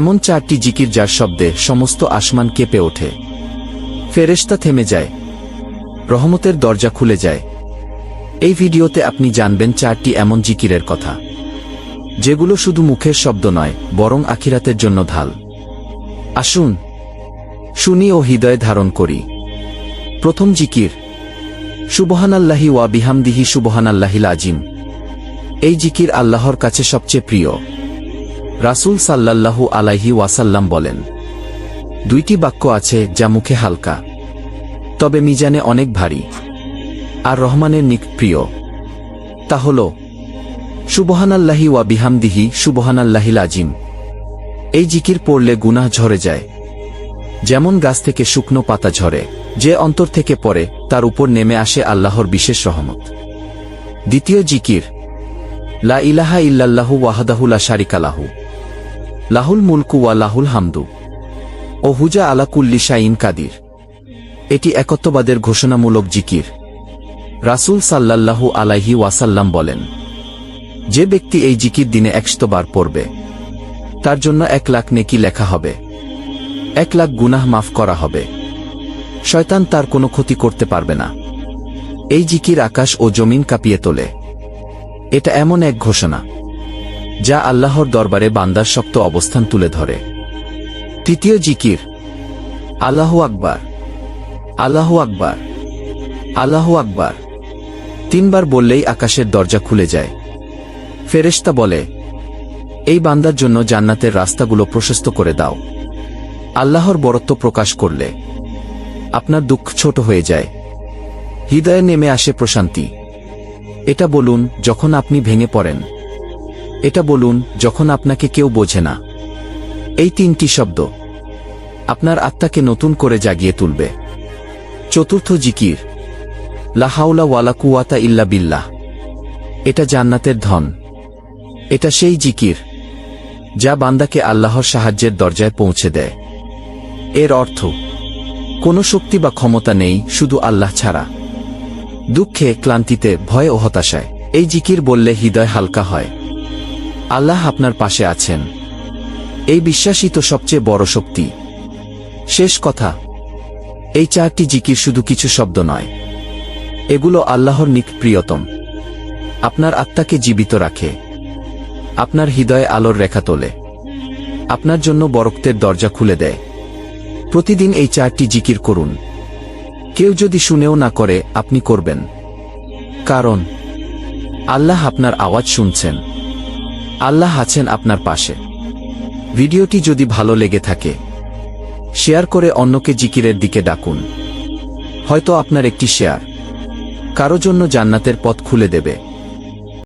এমন চারটি জিকির যার শব্দে সমস্ত আসমান কেঁপে ওঠে। ফেরেশতা থেমে যায়। রহমতের দরজা খুলে যায়। এই ভিডিওতে আপনি জানবেন চারটি এমন জিকিরের কথা। যেগুলো শুধু মুখের শব্দ নয়, বরং আখিরাতের জন্য ঢাল। আসুন, শুনি ও হৃদয়ে ধারণ করি। প্রথম জিকির, সুবহানাল্লাহি ওয়া বিহামদিহি সুবহানাল্লাহিল আজিম। এই জিকির আল্লাহর কাছে সবচেয়ে প্রিয়। রাসূল সাল্লাল্লাহু আলাইহি ওয়াসাল্লাম বলেন, দুইটি বাক্য আছে যা মুখে হালকা, তবে মিজানে অনেক ভারী, আর রহমানের নিক প্রিয়। তা হল, সুবহানাল্লাহি ওয়া বিহামদিহি সুবহানাল্লাহিল আজিম। এই জিকির পড়লে গুনাহ ঝরে যায়। যেমন গাছ থেকে শুকনো পাতা ঝরে, যে অন্তর থেকে পড়ে, তার উপর নেমে আসে আল্লাহর বিশেষ রহমত। দ্বিতীয় জিকির, লা ইলাহা ইল্লাল্লাহু ওয়াহাদাহু লা শারিকা লাহু। লাহুল মুলকু ওয়া লাহুল হামদু। ও হুজা আলা কুল্লি শাইন কাদির। এটি একত্ববাদের ঘোষণামূলক জিকির। রাসূল সাল্লাল্লাহু আলাইহি ওয়াসাল্লাম বলেন, যে ব্যক্তি এই জিকির দিনে একশতবার পড়বে, তার জন্য এক লাখ নেকি লেখা হবে, এক লাখ গুনাহ মাফ করা হবে। শয়তান তার কোনো ক্ষতি করতে পারবে না। এই জিকির আকাশ ও জমিন কাঁপিয়ে তোলে। এটা এমন এক ঘোষণা। যা আল্লাহর দরবারে বান্দার শক্ত অবস্থান তুলে ধরে। তৃতীয় জিকির, আল্লাহ আকবার আল্লাহ আকবার আল্লাহ আকবার। তিনবার বললেই আকাশের দরজা খুলে যায়। ফেরেশতা বলে, এই বান্দার জন্য জান্নাতের রাস্তাগুলো প্রশস্ত করে দাও। আল্লাহর বরত্ব প্রকাশ করলে আপনার দুঃখ ছোট হয়ে যায়। হৃদয়ে নেমে আসে প্রশান্তি। এটা বলুন, যখন আপনি ভেঙে পড়েন এটা বলুন, যখন আপনাকে কেউ বোঝে না। এই তিনটি শব্দ। আপনার আত্মাকে নতুন করে জাগিয়ে তুলবে। চতুর্থ জিকির। লাহাউলা ওয়ালা কুয়াতা ইল্লা বিল্লাহ। এটা জান্নাতের ধন। এটা সেই জিকির, যা বান্দাকে আল্লাহর সাহায্যের দরজায় পৌঁছে দেয়। এর অর্থ, কোনো শক্তি বা ক্ষমতা নেই, শুধু আল্লাহ ছাড়া। দুঃখে, ক্লান্তিতে, ভয় ও হতাশায়। এই জিকির বললে হৃদয় হালকা হয়। আল্লাহ আপনার পাশে আছেন। এই বিশ্বাসই তো সবচেয়ে বড় শক্তি। শেষ কথা, এই চারটি জিকির শুধু কিছু শব্দ নয়। এগুলো আল্লাহর নিক প্রিয়তম। আপনার আত্মাকে জীবিত রাখে। আপনার হৃদয়ে আলোর রেখা তোলে। আপনার জন্য বরক্তের দরজা খুলে দেয়। প্রতিদিন এই চারটি জিকির করুন। কেউ যদি শুনেও না করে, আপনি করবেন। কারণ, আল্লাহ আপনার আওয়াজ শুনছেন। আল্লাহ আছেন আপনার পাশে। ভিডিওটি যদি ভালো লেগে থাকে, শেয়ার করে অন্যকে জিকিরের দিকে ডাকুন। হয়তো আপনার একটি শেয়ার কারও জন্য জান্নাতের পথ খুলে দেবে।